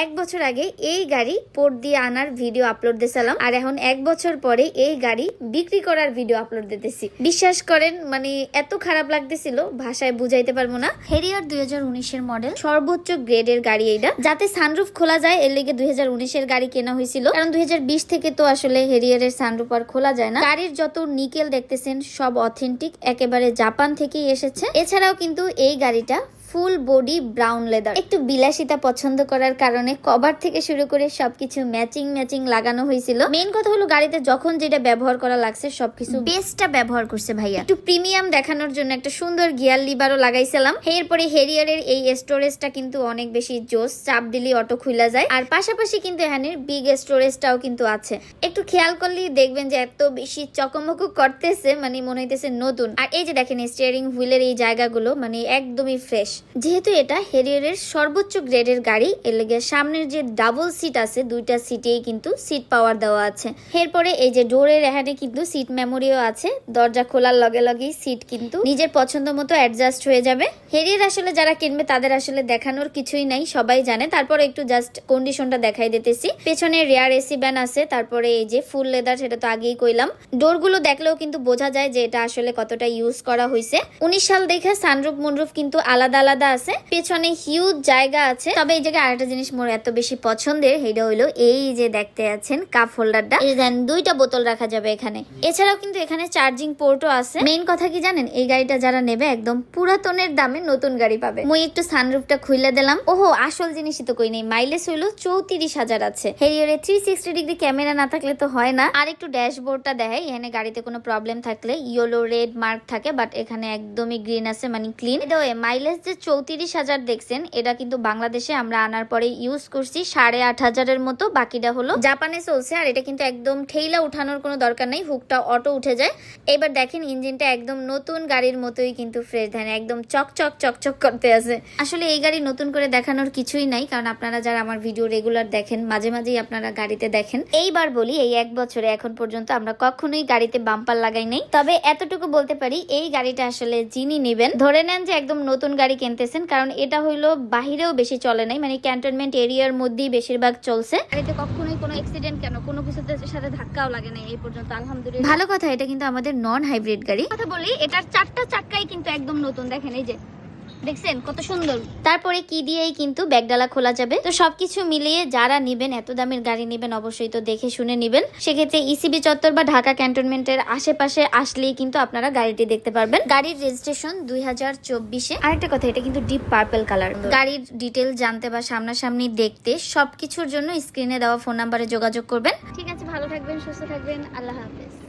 এক বছর আগে এই গাড়ি পোর্ট দিয়ে আনার ভিডিও আপলোড দিয়েছিলাম। আর এখন এক বছর পরে এই গাড়ি বিক্রি করার ভিডিও আপলোড দিতেছি। বিশ্বাস করেন মানে এত খারাপ লাগতেছিল, ভাষায় বুঝাইতে পারব না। হেরিয়ার দুই হাজার উনিশের মডেল সর্বোচ্চ গ্রেডের গাড়ি এইটা। যাতে সানরুফ খোলা যায়, এর লেগে দুই হাজার উনিশের গাড়ি কেনা হয়েছিল। কারণ দুই হাজার বিশ থেকে তো আসলে হেরিয়ারের সানরুফ আর খোলা যায় না। গাড়ির যত নিকেল দেখতেছেন, সব অথেন্টিক একেবারে জাপান থেকেই এসেছে। এছাড়াও কিন্তু এই গাড়িটা ফুল বডি ব্রাউন লেদার। একটু বিলাসিতা পছন্দ করার কারণে কভার থেকে শুরু করে সবকিছু ম্যাচিং ম্যাচিং লাগানো হয়েছিল। মেইন কথা হলো গাড়িতে যখন যেটা ব্যবহার করা লাগছে সবকিছু বেস্টটা ব্যবহার করছে ভাইয়া। একটু প্রিমিয়াম দেখানোর জন্য একটা সুন্দর গিয়ার লিভারও লাগাইছিলাম। এরপরে হেরিয়ারের এই স্টোরেজটা কিন্তু অনেক বেশি জোস, চাপ দিলে অটো খুলা যায়। আর পাশাপাশি কিন্তু এখানে বিগ স্টোরেজটাও কিন্তু আছে। একটু খেয়াল করলেই দেখবেন যে এত বেশি চকমকো করতেছে মানে মনে হইতেছে নতুন। আর এই যে দেখেন স্টিয়ারিং হুইলের এই জায়গাগুলো মানে একদমই ফ্রেশ যেহেতু এটা হেরিয়ারের সর্বোচ্চ গ্রেডের গাড়ি, এর লেগে সামনের যে ডাবল সিট আছে, দুইটা সিটেই কিন্তু সিট পাওয়ার দেওয়া আছে। এরপরে এই যে ডোরের এখানে কিন্তু সিট মেমোরিও আছে। দরজা খোলার লগে লগেই সিট কিন্তু নিজের পছন্দ মতো অ্যাডজাস্ট হয়ে যাবে। হেরিয়ার আসলে যারা কিনবে, তাদের আসলে দেখানোর কিছুই নাই, সবাই জানে। তারপর একটু জাস্ট কন্ডিশনটা দেখাই দিতেছি। পেছনে রেয়ার এসি ব্যান আছে, তারপরে এই যে ফুল লেদার সেটা তো আগেই কইলাম। ডোরগুলো দেখলেও কিন্তু বোঝা যায় যে এটা আসলে কতটা ইউজ করা হয়েছে উনিশ সাল দেখে সানরুফ মুনরুফ কিন্তু আলাদা আলাদা আছে। পেছনে হিউজ জায়গা আছে। তবে এই জায়গায় আরেকটা জিনিস মোর এত বেশি পছন্দের সেটা হইল এই যে দেখতে আছেন কাপ হোল্ডারটা এই দেন, দুইটা বোতল রাখা যাবে এখানে। এছাড়াও কিন্তু এখানে চার্জিং পোর্টও আছে। মেইন কথা কি জানেন? এই গাড়িটা যারা নেবে একদম পুরাতনের দামে নতুন গাড়ি পাবে। মুই একটু সানরুফটা খুলে দিলাম। ওহো, আসল জিনিসই তো কই নেই। মাইলেজ হইল চৌত্রিশ হাজার আছে। হেরিয়ারে থ্রি সিক্সটি ডিগ্রি ক্যামেরা না থাকলে তো হয় না। আর একটু ড্যাশবোর্ডটা দেখাই। এখানে গাড়িতে কোনো প্রবলেম থাকলে ইয়েলো রেড মার্ক থাকে বাট এখানে একদমই গ্রিন আছে মানে ক্লিন এটা মাইলেজ যে চৌত্রিশ হাজার দেখছেন। এটা কিন্তু বাংলাদেশে আমরা আনার পরে ইউজ করছি। সাড়ে আট হাজারের মতো বাকিটা হলো জাপানে চলছে আর এটা কিন্তু একদম ঠেইলা উঠানোর কোনো দরকার নেই। হুকটা অটো উঠে যায়। এবার দেখেন ইঞ্জিনটা একদম নতুন গাড়ির মতোই কিন্তু ফ্রেশ ধ্যান, একদম চকচক চকচক করতে আছে। আসলে এই গাড়ি নতুন করে দেখানোর কিছুই নাই, কারণ আপনারা যারা আমার ভিডিও রেগুলার দেখেন, মাঝে মাঝেই আপনারা গাড়িতে দেখেন। এইবার বলি, এই এক বছরে এখন পর্যন্ত আমরা কখনোই গাড়িতে বাম্পার লাগাই নাই। তবে এতটুকু বলতে পারি, এই গাড়িটা আসলে যিনি নেবেন, ধরে নেন যে একদম নতুন গাড়ি কিনতেছেন কারণ এটা হইল বাহিরেও বেশি চলে নাই মানে ক্যান্টনমেন্ট এরিয়ার মধ্যেই বেশিরভাগ চলছে। গাড়িতে কখনোই কোনো অ্যাক্সিডেন্ট কেন? কোনো কিছুতে সাথে ধাক্কাও লাগে না এই পর্যন্ত আলহামদুলিল্লাহ। ভালো কথা এটা কিন্তু আমাদের নন হাইব্রিড গাড়ি। কথা বলি এটার চারটা চাক্কাই কিন্তু একদম নতুন দেখেন এই যে দেখছেন কত সুন্দর। তারপরে কি দিয়েই কিন্তু ব্যাগডালা খোলা যাবে। তো সবকিছু মিলিয়ে যারা নিবেন, এত দামের গাড়ি নিবেন, অবশ্যই তো দেখে শুনে নিবেন। সেক্ষেত্রে ইসিবি চত্বর বা ঢাকা ক্যান্টনমেন্টের আশেপাশে আসলেই কিন্তু আপনারা গাড়িটি দেখতে পারবেন। গাড়ির রেজিস্ট্রেশন দুই হাজার চব্বিশে। আরেকটা কথা, এটা কিন্তু ডিপ পার্পল কালার গাড়ির ডিটেল জানতে বা সামনাসামনি দেখতে সবকিছুর জন্য স্ক্রিনে দেওয়া ফোন নাম্বারে যোগাযোগ করবেন। ঠিক আছে, ভালো থাকবেন, সুস্থ থাকবেন, আল্লাহ হাফেজ।